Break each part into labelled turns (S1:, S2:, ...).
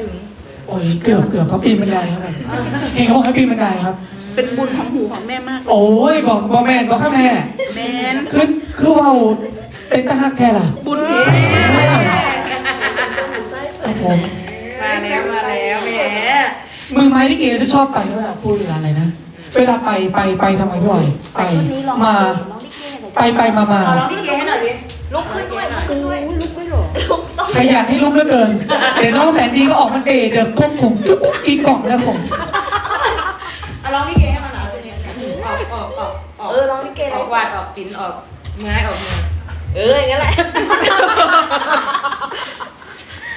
S1: ถึง
S2: โอ้ยเกือบเกือบเขาปีนบันไดครับเห็นเขาบอกให้ปีนบันไดครับ
S3: เป็นบุญของหูของแม่มาก
S2: โอ้ยบอกบอกแม่นบอกข้าแม่
S3: แมน
S2: คือคือว่าเป็นตาฮักแค่ล่ะ
S3: บุญแม่
S2: ครับผม
S1: มาแล้วมาแล้วแหม
S2: มือไม้ที่เกจะชอบไปเวลาพูดเวลาอะไรนะเวลาไปไปไปทำไมบ่อยไปมาไปไปมามา
S1: ขอร้องพี่เกให้หน่อยดิ
S4: ลุกขึ้นด้วย
S2: ขยันให้ลุกเหลือเกิน เดี๋ยวน้องแสนดีก็ออกมาเดเดือดทุบผมทุบกี่กล่องแล้วผม
S1: เอาร้องพี่เกให้มันหน่อยเอาช่วยเนี่ยออกออกออกออก
S4: เออร้องลิเก
S1: อ
S4: ไร
S1: อกวาดออกศิลป์ออกไม้ออกมือ
S4: เอออย่างนั้นแหละ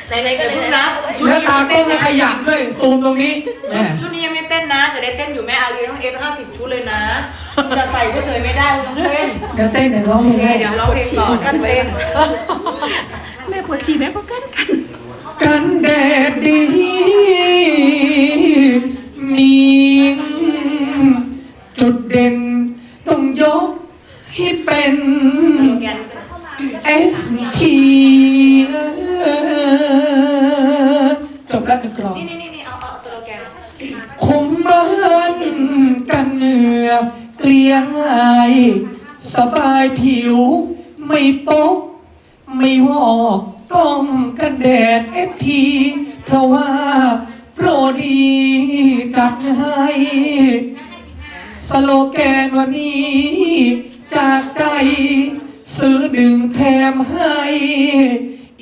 S4: ไหนๆก็
S1: เดี๋ยว
S4: ไหน
S1: พูดนะ
S4: ๆ
S2: หน้าตาก้มและขยันด้วยซูมตรงนี้แหม
S1: ชุดนี้ยังไม่เต้นนะแต่ได้เต้นอยู่แม่อารีต้องเอฟห้าสิบชุดเลยนะ จะใส่เฉยๆไม่ได้คุณต้องเต้น
S2: เดี๋ยวเต้นเดี๋ยวร้องเพลง
S1: โอเค
S2: ให้
S1: เดี๋ยวร้องเพลงต่อ
S3: กันไป
S1: เต้น
S3: แม่ปวดฉี่แม่ก็กันกัน
S2: กันแดดดี มีจุดเด่นต้องยกให้เป็น
S1: แกน
S2: SP จบแล้วหนึ่งกรอง
S1: นี่นี่นี่เอาเอาสโลแกน
S2: คมบ้านกันเหงื่อเกลียงอาย สบายผิวไม่โป๊ก ไม่วอกต้องกันแดดเอฟทีเพราะว่าโปรดีจัดให้สโลแกนวันนี้ จากใจ ซื้อหนึ่งแถมให้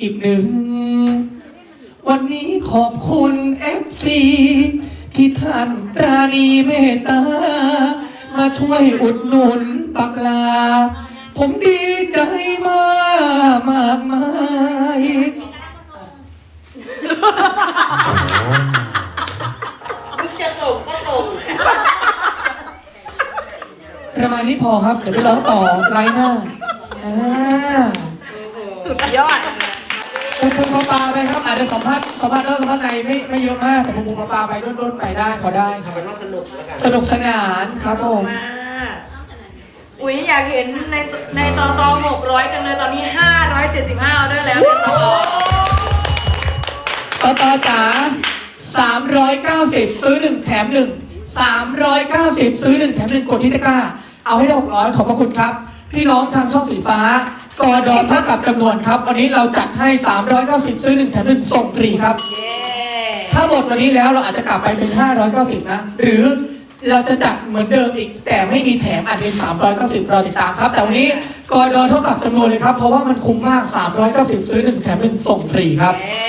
S2: อีกหนึ่ง วันนี้ขอบคุณเอฟซีที่ท่านปราณีเมตตา มาช่วยอุดหนุนปักลา ผมดีใจมากมากมาย
S4: มึงจะส่งก็ส่ง
S2: ประมาณนี้พอครับ เดี๋ยวไปร้องต่อไลน์หน้าอ่า
S3: สุดยอด
S2: ปูปูปลาปลาไปครับ อาจจะสัมภาษณ์สัมภาษณ์เรื่องสัมภาษณ์ในไม่ไม่เยอะมากแต่ปูปูปลาปลาไปด้นๆไปได้ขอได้ครับสนุกสนานครับผม
S1: มา อุ้ยอยากเห็นในในตอตอหกร้อยจังเลยตอนนี้ห้าร้อยเจ็ดสิบห้าออเดอร์แล้วในตอตอ
S2: ต่อต่อจ๋า390 ซื้อ 1 แถม 1 390 ซื้อ 1 แถม 1 กดที่ตะกร้า เอาให้ได้600 ขอบพระคุณครับ พี่น้องทางช่องสีฟ้ากอดอเท่ากับจำนวนครับ วันนี้เราจัดให้ 390 ซื้อ 1 แถม 1 ส่งฟรีครับ
S1: เย้
S2: ถ้าหมดวันนี้แล้วเราอาจจะกลับไปเป็น 590 นะ หรือ เราจะจัดเหมือนเดิมอีก แต่ไม่มีแถมอาจจะเป็น390รอติดตามครับ แต่วันนี้กอดอเท่ากับจำนวนเลยครับ เพราะว่ามันคุ้มมาก 390 ซื้อ 1 แถม 1 ส่งฟรีครับ
S1: เย้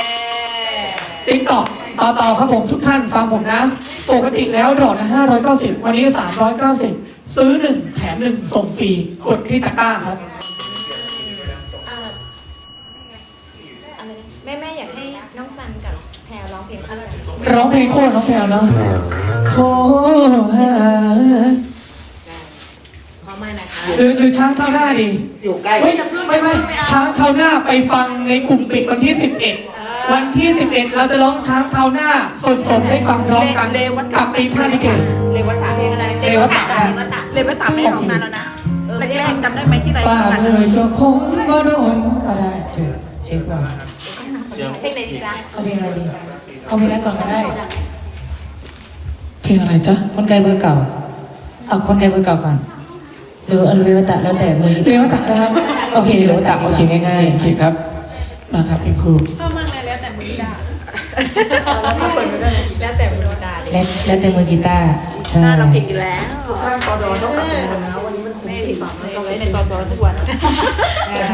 S2: ติ๊กตอกต่อต่อครับผมทุกท่านฟังผมนะ ปกติแล้วดอกละ590 วันนี้ 390 ซื้อ 1 แถม 1 ส่งฟรี กดที่ตะกร้าครับ
S4: อ่าอะไรนะแม่แม่อยากให้น้องซันกับแพรร้องเพลงอะไร
S2: ร้องเพลงโคตรน้องแพลวเนาะ โทรหา
S1: พอ
S5: อไม่นะคะ
S2: หรือหรือช้างเท่าหน้าดี
S6: อยู่ใกล้
S2: เฮ้ยไม่ไม่ช้างเท่าหน้าไปฟังในกลุ่มปิดวันที่ 11 วันที่ 11 เราจะร้องช้างเท่าหน้าสดๆให้ฟังพร้อมกันกับปีพานิเกต
S3: เลวตา
S4: เพลงอะไร
S2: เรวตะ
S3: เลวตาไม่ได้ร้องนานแล้วนะแรกๆจำได้ไหมที่ไร
S2: ป้า
S3: กัน
S2: เอยก็คงมาโดนก็ได้เช็คเช็คก่อน
S4: เพลงไหนดีจ๊ะ
S2: เอาเพลงอะไรดีเอาเพลงนั้นก่อนก็ได้เพ ลงอะไรจ๊ะ
S1: คนไกลเบอร์เก่าเอาคนไกลเบอร์เก่าก่อนหรืออันเววตะแล้วแต่มือ
S2: เรวตะนะครับโอเคเรวตะโอเคง่ายๆโอเคครับ มาครับพี่ครู
S4: ชอบมากเลยแล้วแต่มือด่า
S3: แล้วแต่โดนด่า
S1: และแล้วแต่มือกีตาร์ใช่
S3: หน้าเราผิดอยู่แล้วข้างตอดอต้องกับคนนะวันนี้มันคุ้มที่สุดเลยไว้ในตอดอทุกวัน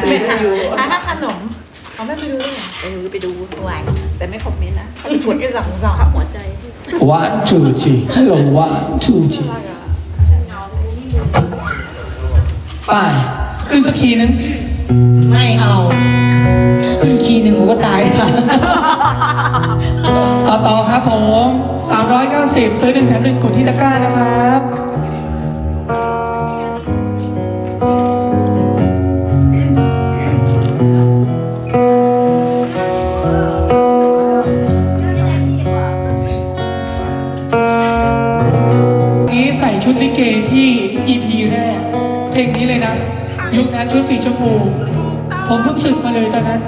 S3: เม็ดอยู่
S4: ถ้าขนม เขาไม่ไปดูเลยเหรอ
S3: เออไปดูหวานแต่ไม่คอมเมนต์นะเขากด
S4: ก็สองสอง
S3: ข้าหัวใจ
S2: one two three hello one two three ไป้าขึ้นสักทีนึง
S1: ไม่เอา ขึ้นคีย์หนึ่งผมก็ตายค่ะ
S2: ต่อต่อครับผม 390 ซื้อหนึ่งแถมหนึ่งกดที่ตะกร้านะครับ ลงนี้เลยนะ ยุคนั้นชุดสีชมพู ผมเพิ่งสึกมาเลยตอนนั้น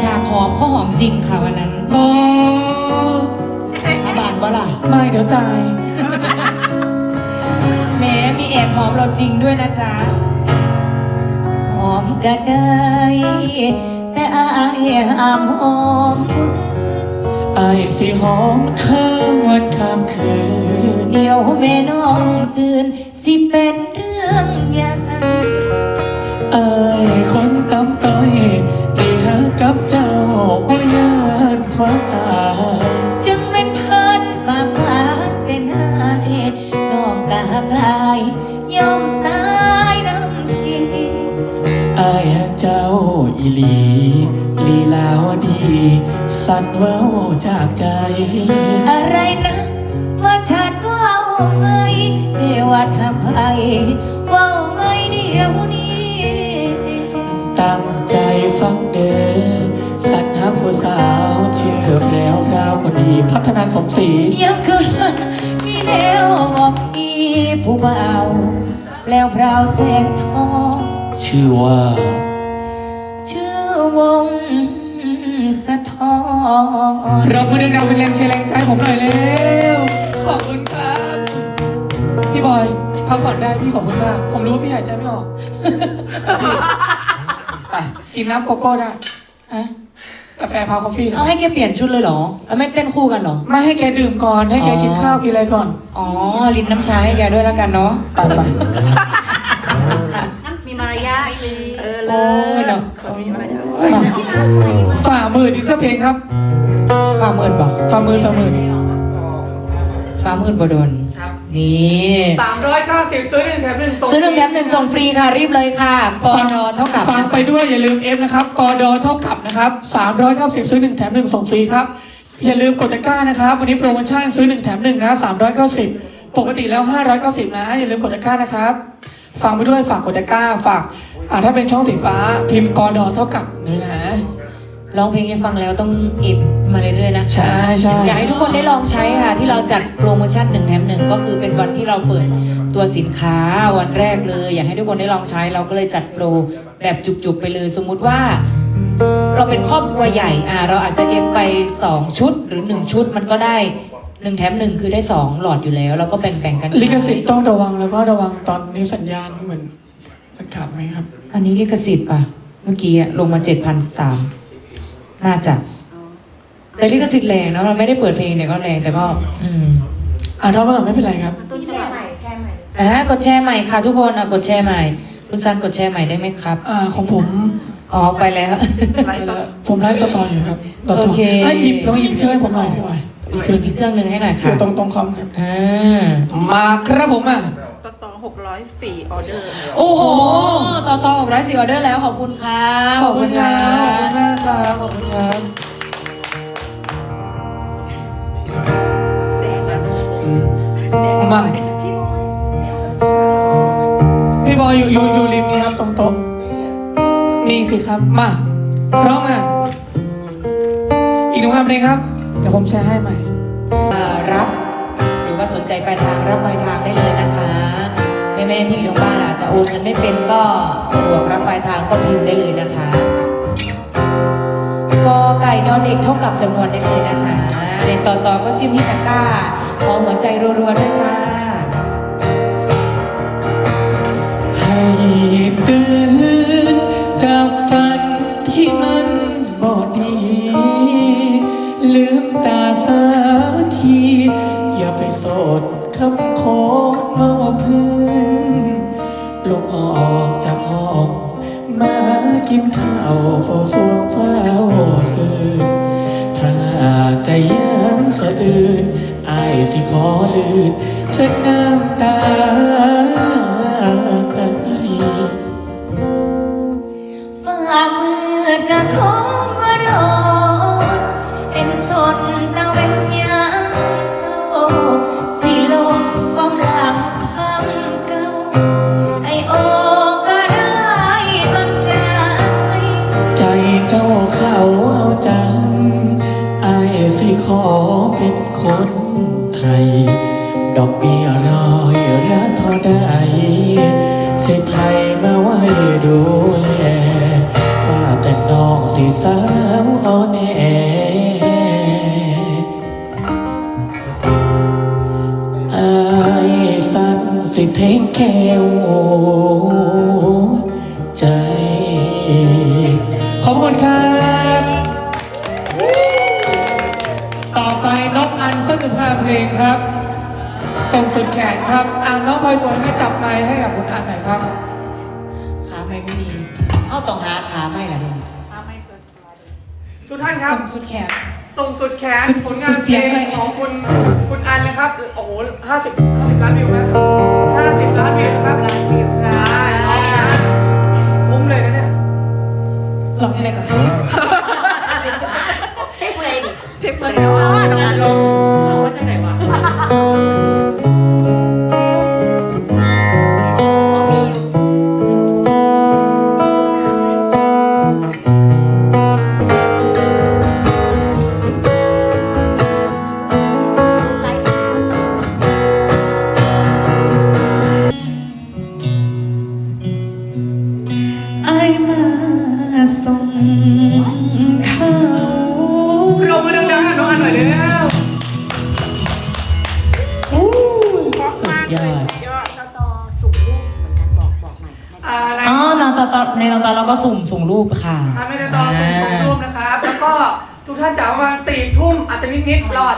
S1: ฉากหอมเขาหอมจริงค่ะวันนั้น
S2: โอ้
S1: อาบานปะล่ะ
S2: ไม่เดี๋ยวตาย
S1: แหม้มีแอบหอมเราจริงด้วยนะจ๊ะหอมก็ได้ แต่อายห้ามหอม
S2: ไอ้สิหอมข้ามวันข้ามคืน
S1: เดี๋ยวแม่น้องตื่นสิเป็นเรื่องใหญ่
S2: ไอ้คนตำต้อยได้หากับเจ้าบ่ยานความตาย
S1: จึงเป็นเพิ่นบางพลาดเป็นหายน้องกาพลายยอมตายน้ำที
S2: ไอ้ฮักเจ้าอีหลีลีลาวดี สั่นเว้าจากใจ
S1: อะไรนะว่าชัดว่าไงเรวัดหำไพ เชื่
S2: อแปล้วราวคนดี พัฒนานสมศรี
S1: ยังคืนมีแนวบอกพี่ผู้เบาแปลวพราวแสงทอง
S2: ชื่อว่า
S1: ชื่อวงสะท้อน
S2: เรามาดึงดาวเป็นแรงเชียร์แรงใจผมหน่อยเร็วขอบคุณครับ พี่บอยพักผ่อนได้พี่ขอบคุณมาก ผมรู้ว่าพี่หายใจไม่ออก ไปกินน้ำโกโก้ได้
S1: อะ
S2: กาแฟพาวคอฟฟี่นะ
S1: เอาให้แกเปลี่ยนชุดเลยเหรอแล้วไม่เต้นคู่กันเหรอ
S2: ไม่ให้แกดื่มก่อน ให้แกกินข้าวกินอะไรก่อน
S1: อ๋อลิ้นน้ำชาให้แกด้วยแล้วกันเนาะ
S2: ไปไป
S5: มีมารยาทสิ
S3: เออเล
S1: โอ้ย
S3: ย
S1: เนาะ
S3: มีอะไรอย่าง
S2: มาฝ่ามืออีกสักเพลงครับ
S1: ฟ้ามืดบ่
S2: ฝ่ามือฝ่ามือ
S1: ฟ้ามืดบ่โดน
S3: ครับ
S1: นี่
S2: สามร้อยเก้าสิบซื้อหนึ่งแถมหนึ่งส่ง
S1: ซื้อหนึ่งแถมหนึ่งส่งฟรีค่ะรีบเลยค่ะกอรอเท่ากับ
S2: ฟังไปด้วยอย่าลืม F นะครับกอดอเท่ากับนะครับ390 ซื้อ1แถม1ส่งฟรีครับ อย่าลืมกดตะกร้านะครับ วันนี้โปรโมชั่นซื้อ1แถม1นะ390 ปกติแล้ว 590 นะ อย่าลืมกดตะกร้านะครับ ฟังไปด้วยฝากกดตะกร้าฝากอ่าถ้าเป็นช่องสีฟ้าพิมพ์กอดอเท่ากับนี่นะ
S1: ร้องเพลงให้ฟังแล้วต้องเอบมาเรื่อยๆนะคะ
S2: ใช่ใช่
S1: อยากให้ทุกคนได้ลองใช้ค่ะ ที่เราจัดโปรโมชั่นหนึ่งแถมหนึ่งก็คือเป็นวันที่เราเปิดตัวสินค้าวันแรกเลย อยากให้ทุกคนได้ลองใช้เราก็เลยจัดโปรแบบจุกๆไปเลย สมมุติว่า เราเป็นครอบครัวใหญ่อ่าเราอาจจะเอฟไป 2 ชุดหรือ 1 ชุดมันก็ได้หนึ่งแถมหนึ่งคือได้ 2 หลอดอยู่แล้ว เราก็แบ่งๆกันใช้
S2: ลิขสิทธิ์ต้องระวังแล้วก็ระวังตอนนี้สัญญาณเหมือนมันขาดไหมครับ
S1: อันนี้ลิขสิทธิ์ป่ะเมื่อกี้อะลงมาเจ็ดพั นสามน่าจะแต่ลิขสิทธิ์แรงนะเราไม่ได้เปิดเพลงเนี่ยก็แรงแต่ก็ อืม
S2: อ่าถ้าว่าไม่เป็นไรครับ
S5: ต้นแช่ใหม่แช่ใหม่
S1: อ่ากดแชร์ใหม่ค่ะทุกคนอะกดแชร์ใหม่คุณซันกดแชร์ใหม่ได้ไหมครับ
S2: อ่าของผม
S1: อ๋อไปแล้ว
S3: ไลฟ์ต่อ
S2: ผมไลฟ์ต่อๆอยู่ครับต่อๆ
S1: โอเค
S2: ไอ้ยหยิบลองหยิบเครื่องให้ผมหน่อยพี่บอย
S1: อีกคืนอีกเครื่องหนึ่งให้หน่อย
S2: อ
S1: ค่ะ
S2: ยู่ตรงตรงคอมครับ
S1: อ่า
S2: มาครับผมอะ
S3: ต่อต่อหกร้อยสี่ออเดอร์
S1: โอ้โห ต่อต่อหกร้อยสี่ออเดอร์แล้วขอบคุณครับ
S2: ขอบคุณครับขอบคุณมากครับขอบคุณครับ
S3: แดงแล้ว
S2: มาอยู่อยู่อยู่ริมนี้ครับตรงโต๊ะนี่สิครับ มาพร้อมกันอีกหนึ่งงานเพลงครับเดี๋ยวผมแชร์ให้ใหม่
S7: อ่ารับ หรือว่าสนใจปลายทางรับปลายทางได้เลยนะคะแม่แม่ๆที่อยู่ทางบ้านอาจจะโอนเงินไม่เป็นก็สะดวกรับปลายทางก็พิมพ์ได้เลยนะคะกอไก่นอนเด็กเท่ากับจำนวนได้เลยนะคะ ในต่อต่อก็จิ้มที่ตะกร้าขอหัวใจรัวๆด้วยค่ะ
S2: ให้ตื่นจากฝันที่มันบอดีลืมตาสักที อย่าไปโสดคำขอมาพื้น กินข้าวเฝ้าสวงเฝ้าซื่อถ้าใจยังสะอื่นอายสิขอลื่นสักน้ำตา สันสิเทงแค่หัวใจ ขอบคุณครับ ต่อไปน้องอันสักหนึ่งเพลงครับ ส่งสุดแขนครับอ่าน้องพลอยสวนให้จับไมค์ให้กับคุณอันหน่อยครับ
S7: ขาไม่ไม่มีเอาต้องหาขาไม่ละเนี่ย
S3: ทุกท่านครับ
S2: ส่งสุดแขน
S3: ส่งสุดแขน
S2: สุด
S3: ผลงานเพ
S2: สุดเสี
S3: ล
S2: ยง
S3: ง
S2: เลย
S3: ของคุณคุณอันนะครับ โอ้โหห้าสิบห้าสิบล้านวิวนะห้าสิบล้านวิวนะครับล้านวิวครับร้องนะคุ้มเลยนะเนี่ย
S2: ลองที่ไหนก่อน
S4: เทพอะไรดิ
S3: เทปเลยนะว่าน้องอันลง
S1: เอา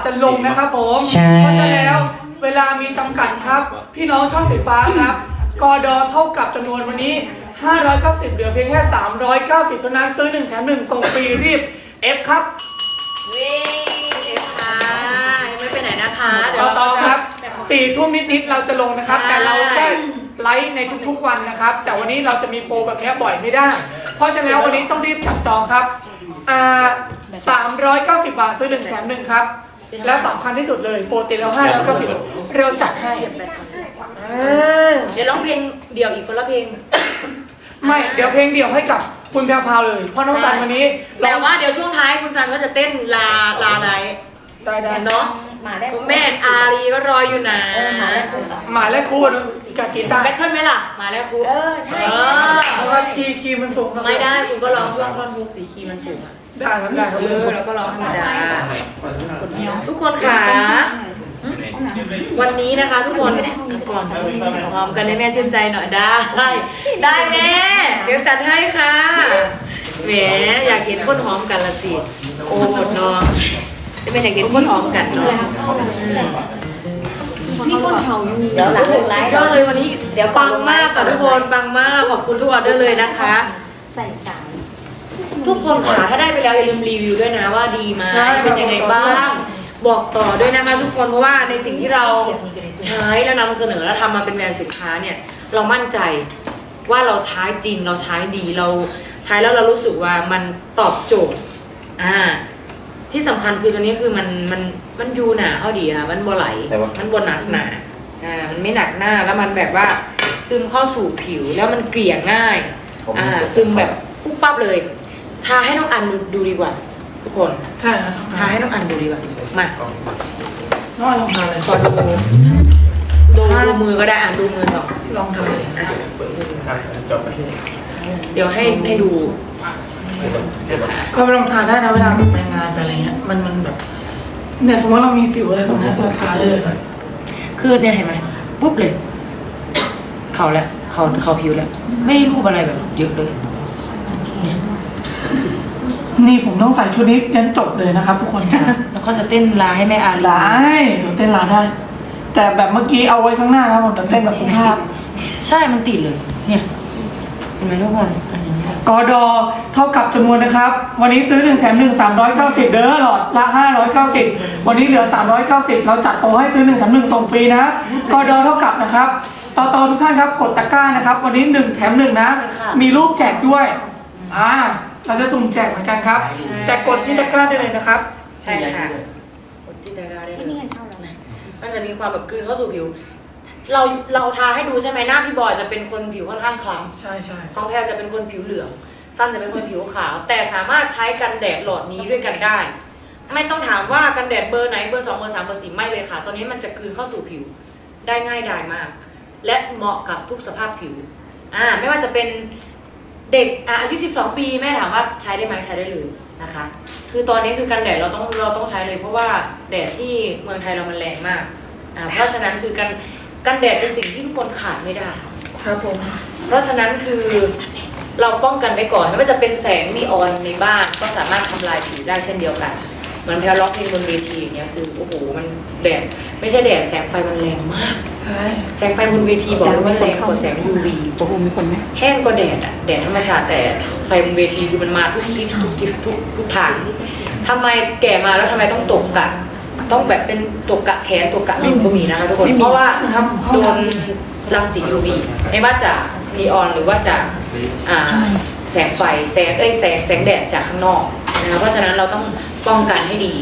S1: จ
S3: จะลงนะครับผม
S7: ใช่
S3: เพราะฉะนั้นแล้วเวลามีจำกัดครับ พี่น้องช่องสีฟ้าครับกอดอเท่ากับจำนวนวันนี้ 590 เหลือเพียงแค่ 390เท่านั้นซื้อ 1 แถม 1 ส่งฟรีรีบ F ครับ
S1: เว้ยเอฟค่ะยังไม่ไปไหนนะคะ เดี๋ย
S3: ต่
S1: ว
S3: อต่อครับสี่ทุ่มนิดๆเราจะลงนะครับ
S1: ใช่
S3: แต่เราแค่ไลฟ์ในทุกๆวันนะครับ แต่วันนี้เราจะมีโปรแบบนี้บ่อยไม่ได้ เพราะฉะนั้นแล้ววันนี้ต้องรีบจับจองครับอ่า390 บาทซื้อ 1 แถม 1 ครับ และสำคัญที่สุดเลยโปรตีแล้ว590เร็วจัดให้เออ
S1: เดี๋ยวร้องเพลงเดี่ยวอีกคนละเพลง
S3: ไม่เดี๋ยวเพลงเดี่ยวให้กับคุณแพรวพราวเลยเพราะน้องสันวันนี้
S1: แต่ว่าเดี๋ยวช่วงท้ายคุณซันก็จะเต้นลาลาอะไร
S3: ได้ได้
S1: เนาะ
S4: หมาได้
S1: คุณแม่อารีก็รออยู่นะ
S4: เออหมาได้สุด
S3: หมาและคู่กับกีตาร์
S1: แบทเทิลไหมล่ะมาแล้วครู
S4: เออใช่
S1: เอ
S4: ใช่
S1: อ
S3: เพราะว่าคีย์คีย์มันสูงครับ
S1: ไม่ได้คุณก็ร้องช่วงท่อนฮุกสีคีย์มันสูงอะ
S3: ได้ครับได้ครับ
S1: เออแล้วก็ร้องธรรมดาทุกคนค่ะ วันนี้นะคะ ทุกคนก่อนพร้อมกันให้แม่ชื่นใจหน่อยได้ ได้แม่ เดี๋ยวจัดให้ค่ะแหมอยากเห็นคนหอมกันละสิ โอ้หมดน้องจะเป็นอยากเห็นคนหอมกันเนาะ
S4: นี่คนเขาอยู่เดี๋ยวหลังไลฟ์
S1: ยอดเลยวันนี้ เดี๋ยวปังมากค่ะทุกคนปังมากขอบคุณทุกออเดอร์เลยนะคะ
S4: ใส่สาย
S1: ทุกคนค่ะถ้าได้ไปแล้วอย่าลืมรีวิวด้วยนะว่าดีไหมเป็นยังไงบ้างบอกต่อด้วยนะคะทุกคนเพราะว่าในสิ่งที่เราใช้แล้วนำเสนอแล้วทำมาเป็นแบรนด์สินค้าเนี่ย เรามั่นใจว่าเราใช้จริงเราใช้ดีเราใช้แล้วเรารู้สึกว่ามันตอบโจทย์อ่าที่สำคัญคือตัวนี้คือมันมันมันยูหนาเขาดีค่ะมันบ่ไหลมันบ่หนักหนาอ่ามันไม่หนักหน้าแล้วมันแบบว่าซึมเข้าสู่ผิวแล้วมันเกลี่ยง่ายอ่า ซึมแบบปุ๊บปั๊บเลย ทาให้น้องอันดูดูดีกว่า ทุกคน
S3: ใช่ครับ
S1: ทาให้น้องอันดูดีกว่ามา
S3: น้องลองทานเลยขอดู
S1: ดูดูมือก็ได้อ่านดูมือก่อน
S3: ลองทานเลย
S1: อะเดี๋ยวให้ให้ดูนะคะ
S3: ก็ไปลองทานได้นะเวลาไปงานไปอะไรเงี้ยมันมันแบบเนี่ยสมมติเรามีสิวอะไรตรงเนี้ยเราทาได้เลย
S1: คือเนี่ยเห็นไหมปุ๊บเลย เขาแล้วเขาเขาผิวแล้วไม่ได้รูปอะไรแบบเยอะเลยเนี่ย
S3: นี่ผมต้องใส่ชุดนี้จนจบเลยนะครับทุกคนจ้า
S1: แล้วเขาจะเต้นลาให้แม่อารี
S3: ได้เดี๋ยวเต้นลาได้ แต่แบบเมื่อกี้เอาไว้ข้างหน้านะผมจะเต้นแบบสุภาพ
S1: ใช่มันติดเลย เนี่ยเห็นไหมทุกคนอันนี้ค่ะ
S3: กอดอเท่ากับจำนวนนะครับ วันนี้ซื้อหนึ่งแถมหนึ่งสามร้อยเก้าสิบเด้อหลอดละห้าร้อยเก้าสิบวันนี้เหลือสามร้อยเก้าสิบเราจัดโปรให้ซื้อหนึ่งแถมหนึ่งส่งฟรีนะกอดอเท่ากับนะครับต่อต่อทุกท่านครับกดตะกร้านะครับ วันนี้หนึ่งแถมหนึ่งนะ มีรูปแจกด้วย อ่าเราจะสุ่มแจกเหมือนกันครับ แต่กดที่ตะกร้าได้เลยนะครับ
S1: ใช่ค่ะ กดที่ดาราได้เลยมันจะมีความแบบกลืนเข้าสู่ผิว เราเราทาให้ดูใช่ไหมหน้าพี่บอยจะเป็นคนผิวค่อนข้างคล้ำ
S3: ใช่ใช่
S1: ของแพรจะเป็นคนผิวเหลือง สั้นจะเป็นคนผิวขาว แต่สามารถใช้กันแดดหลอดนี้ด้วยกันได้ ไม่ต้องถามว่ากันแดดเบอร์ไหนเบอร์สองเบอร์สามเบอร์สี่ไม่เลยค่ะ ตอนนี้มันจะกลืนเข้าสู่ผิวได้ง่ายดายมาก และเหมาะกับทุกสภาพผิว อ่า ไม่ว่าจะเป็น เด็กอะอายุ 12 ปีแม่ถามว่าใช้ได้ไหมใช้ได้เลยนะคะ คือตอนนี้คือกันแดดเราต้องเราต้องใช้เลย เพราะว่าแดดที่เมืองไทยเรามันแรงมากอ่าเพราะฉะนั้นคือกันกันแดดเป็นสิ่งที่ทุกคนขาดไม่ได้
S3: ครับผม
S1: เพราะฉะนั้นคือเราป้องกันไว้ก่อนไม่ว่าจะเป็นแสงนีออนในบ้านก็สามารถทำลายผิวได้เช่นเดียวกัน เหมือนแพลล็อกเพลงบนเวทีอย่างเงี้ยคือโอ้โหมันแดดไม่ใช่แดดแสงไฟมันแรงมาก
S3: ใช่
S1: แสงไฟบนเวทีบอกเลยว่าแรงกว่าแสง UV
S7: โอ้โหมีคนไหม
S1: แห้งกว่าแดดอะแดดธรรมชาติแต่ไฟบนเวทีคือมันมาทุกทิศทุกทิศทุกทุกทางทำไมแก่มาแล้วทำไมต้องตกกะต้องแบบเป็นตกกะแขนตกกะหลังก็มีนะคะทุกคนเพราะว่า
S3: ครับ
S1: โดนรังสี UV ไม่ว่าจะนีออนหรือว่าจะอ่าแสงไฟแสงเอ้ยแสงแสงแดดจากข้างนอกนะคะเพราะฉะนั้นเราต้อง ป้องกันให้ดี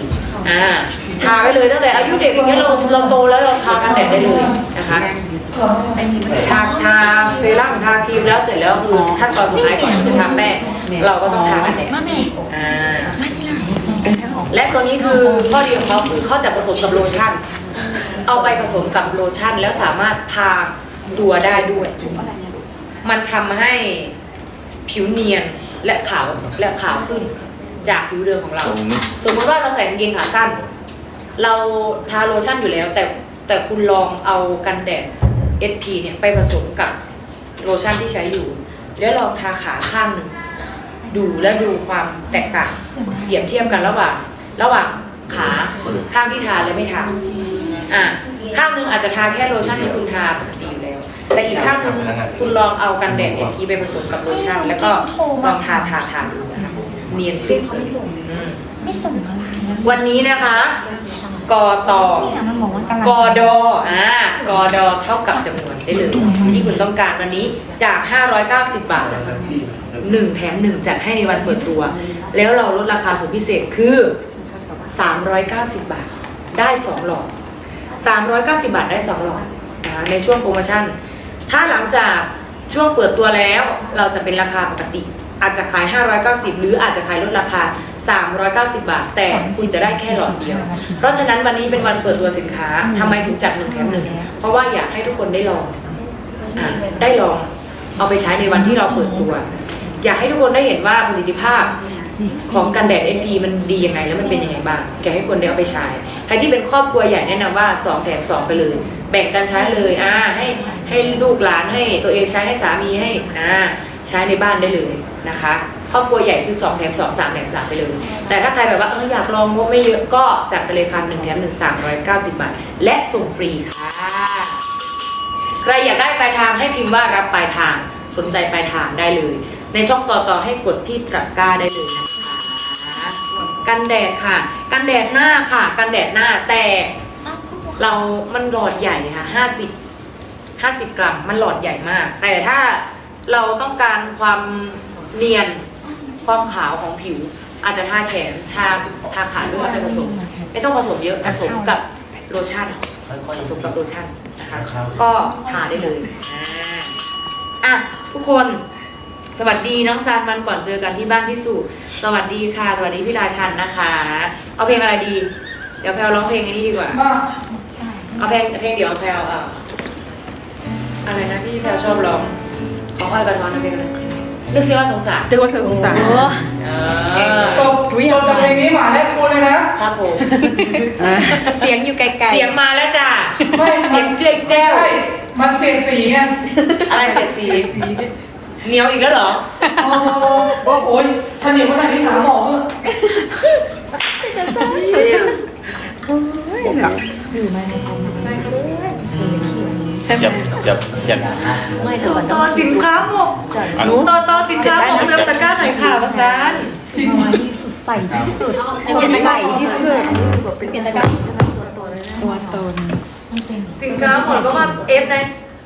S1: อ่าทาไปเลยตั้งแต่อายุเด็กอย่างเงี้ยเราเราโตแล้วเราทากันแดดได้เลยนะคะทาทาเซรั่มทาครีมแล้วเสร็จแล้วคือขั้นตอนสุดท้ายก่อนที่จะทาแป้งเราก็ต้องทากันแดดอ่าและตัวนี้คือข้อดีของเขาคือเขาจะผสมกับโลชั่น เอาไปผสมกับโลชั่นแล้วสามารถทาตัวได้ด้วย มันทำให้ผิวเนียนและขาวและขาวขึ้น จากผิวเดิมของเราสมมติว่าเราใส่กางเกงขาสั้น เราทาโลชั่นอยู่แล้ว แต่แต่คุณลองเอากันแดด SP เนี่ยไปผสมกับโลชั่นที่ใช้อยู่ แล้วลองทาขาข้างหนึ่งดูและดูความแตกต่างเปรียบเทียบกันระหว่างระหว่างขาข้างที่ทาและไม่ทาอะข้างหนึงอาจจะทาแค่โลชั่นที่คุณทาปกติอยู่แล้ว แต่อีกข้างหนึงคุณลองเอากันแดดเอ็พีไปผสมกับโลชั่น แล้วก็ลองทาทาทาดูนะคะ เนียนขึ้นเขาไม่ส่ง
S4: ไม่ส่งอะไรนะ
S1: วันนี้นะคะกอตอ
S4: เนี่ยมันบอกว่ากำลัง
S1: กอดออ่ากอดอเท่ากับจำนวนได้เลยที่คุณต้องการวันนี้จาก 590 บาทหนึ่งแถมหนึ่งจัดให้ในวันเปิดตัว แล้วเราลดราคาสุดพิเศษคือ 390 บาท ได้ 2 หลอด 390 บาทได้ 2 หลอดนะคะในช่วงโปรโมชั่น ถ้าหลังจากช่วงเปิดตัวแล้วเราจะเป็นราคาปกติ อาจจะขาย 590 หรืออาจจะขายลดราคา 390 บาท แต่คุณจะได้แค่หลอดเดียว เพราะฉะนั้นวันนี้เป็นวันเปิดตัวสินค้าทำไมถึงจัดหนึ่งแถมหนึ่งเพราะว่าอยากให้ทุกคนได้ลองอะได้ลองเอาไปใช้ในวันที่เราเปิดตัว อยากให้ทุกคนได้เห็นว่าประสิทธิภาพของกันแดด SP มันดียังไงแล้วมันเป็นยังไงบ้างอยากให้คนได้เอาไปใช้ใครที่เป็นครอบครัวใหญ่แนะนำว่า2แถม2 ไปเลย แบ่งกันใช้เลยอ่าให้ให้ลูกหลานให้ตัวเองใช้ให้สามีให้อ่าใช้ในบ้านได้เลย นะคะครอบครัวใหญ่คือ2แถม2 3แถม3ไปเลย แต่ถ้าใครแบบว่าเอออยากลองงบไม่เยอะก็จัดไปเลยค่ะหนึ่งแถมหนึ่งสามร้อยเก้าสิบบาท และส่งฟรีค่ะ ใครอยากได้ปลายทางให้พิมพ์ว่ารับปลายทาง สนใจปลายทางได้เลย ในช่องต่อต่อให้กดที่ตะกร้าได้เลยนะคะกันแดดค่ะ กันแดดหน้าค่ะ กันแดดหน้าแต่เรามันหลอดใหญ่ค่ะห้าสิบห้าสิบกรัมมันหลอดใหญ่มาก แต่ถ้าเราต้องการความ เนียนความขาวของผิว อาจจะทาแขนทาทาขาด้วยไปผสม ไม่ต้องผสมเยอะผสมกับโลชั่นผสมกับโลชั่นนะคะก็ทาได้เลยอ่ากคนสวัสดีน้องซานมันก่อนเจอกันที่บ้านพี่สุสวัสดีค่ะ สวัสดีพี่ราชันนะคะ เอาเพลงอะไรดี เดี๋ยวแพลร้องเพลงอันนี้ดีกว่าเอาเพลงเพลงเดี๋ยวแพลอะอะไรนะที่แพลชอบร้องของอ้อยกระท้อนเพลงอะไร นึกซิว่าสงสาร
S3: เรียกว่าเธอสงสาร
S1: เออ
S2: จบจบจากเพลงนี้หมาแรกคุณเลยนะ
S1: ครับผม
S3: เสียงอยู่ไกล
S1: เสียงมาแล้วจ้ะ
S2: ไม่
S1: เสียงเจ๊ยงแจ้ว
S2: ใช่มันเสียดสีไง
S1: อะไรเสียดสีเหนียวอีกแล้วเหรอ
S2: โอ้โหโอ้ยถ้าเหนียวขนาดนี้หาหมอเถอะ
S8: เสียบเสีย บเสียบ
S1: ต่อต่อสินค้าหมกต่อต่อสินค้าหมกเร็วตะกร้าหน่อยค่ะประสาน
S4: ใส่ที่สุดใส่ที่สุดเปลี่ยนตะกร้า
S1: สินค้าหมดก็มาเอฟใน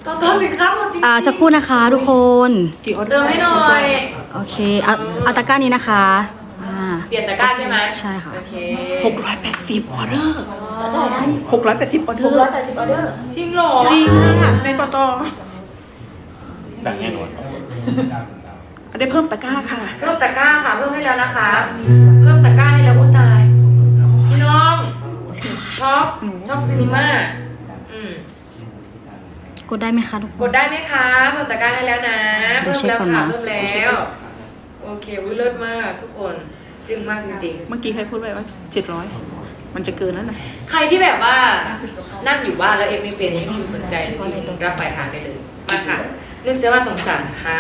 S1: ต่อต่อสินค้าหมดจริง
S5: อ่าสักครู่นะคะทุกคน
S3: ๆกี่ออเด
S1: เติ
S3: อ
S1: ม
S3: ร์
S1: ให้หน่อย
S5: โอเคเอาเอาตะกร้านี้นะคะ อ่า
S1: เปลี่ยนตะกร้าใช่ไหม
S5: ใช่ค่ะ
S1: โอเค
S3: หกร้อยแปดสิบออเดอร์ หกร้อยแปดสิบออเดอร์
S1: จริงเหรอ
S3: จริงค่ะในต่อต่อ
S8: ดังแน่นอน
S3: ได้เพิ่มตะกร้าค่ะ
S1: เพิ่มตะกร้าค่ะเพิ่มให้แล้วนะคะ เพิ่มตะกร้าให้แล้วอุ้ยตายพี่น้องช็อปช็อปซินิม่าอืม
S5: กดได้ไหมคะทุกค
S1: ก
S5: น
S1: ดได้ไหมคะเพิ่มตะกร้าให้แล้วนะ
S5: เดี๋
S1: เพิ่
S5: ยว
S1: ม
S5: เช็ค
S1: แล้ว
S5: ก่อน
S1: ค่ะ
S5: นะ
S1: เพิ่มแล้วโอเคอุ้ยเลิศมากทุกคนจึงมากจริง
S3: เมื่อกี้ใครพูดไว้ว่าเจ็ดร้อย มันจะเกินแล้วนะ
S1: ๆใครที่แบบว่านั่งอยู่บ้านแล้วเอฟไม่เป็นให้พิมพ์สนใจหรือพิมพ์รับปลายทางได้เลยมาค่ะเรื่องเสียว่าสงสารค่ะ